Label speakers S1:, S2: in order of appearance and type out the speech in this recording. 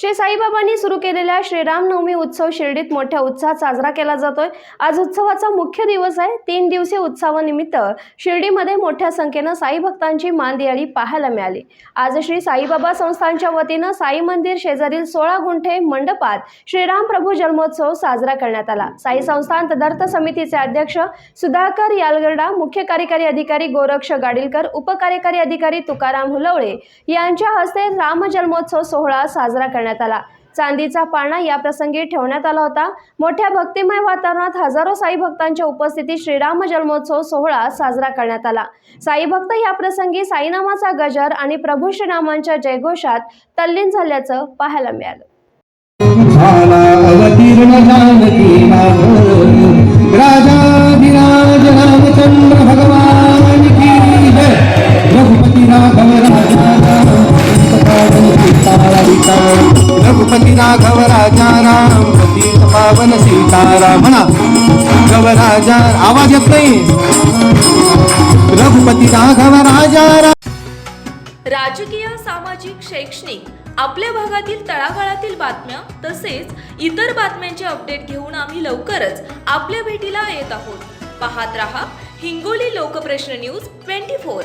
S1: श्री साईबाबांनी सुरू केलेल्या श्रीरामनवमी उत्सव शिर्डीत मोठ्या उत्साहात साजरा केला जातोय. आज उत्सवाचा मुख्य दिवस आहे. तीन दिवसीय उत्सवानिमित्त शिर्डीमध्ये मोठ्या संख्येनं साई भक्तांची मानदियाळी पाहायला मिळाली. आज श्री साईबाबा संस्थांच्या वतीनं साई मंदिर शेजारील सोळा गुंठे मंडपात श्रीराम प्रभू जन्मोत्सव साजरा करण्यात आला. साई संस्थान तदर्थ समितीचे अध्यक्ष सुधाकर यालगर्डा मुख्य कार्यकारी अधिकारी गोरक्ष गाडीलकर उपकार्यकारी अधिकारी तुकाराम हुलवळे यांच्या हस्ते राम जन्मोत्सव सोहळा साजरा करण्यात आला. चांदीचा पाळणा या प्रसंगी ठेवण्यात आला होता. मोठ्या भक्तिमय वातावरणात हजारो साई भक्तांच्या उपस्थितीत श्रीराम जन्मोत्सव सोहळा साजरा करण्यात आला. साई भक्त या प्रसंगी साईनामाचा गजर आणि प्रभू श्रीरामांच्या जयघोषात तल्लीन झाल्याचं पाहायला मिळालं.
S2: पती राघव राजा राम पती पावन सीताराम म्हणा राघव राजा आवाज येत नाही. रघुपती राघव राजा राम
S3: राजकीय सामाजिक शैक्षणिक आपल्या भागातील तळागाळातील बातम्या तसेच इतर बातम्यांचे अपडेट घेऊन आम्ही लवकरच आपल्या भेटीला येत आहोत. पाहत रहा Hingoli Lokprashna news twenty four.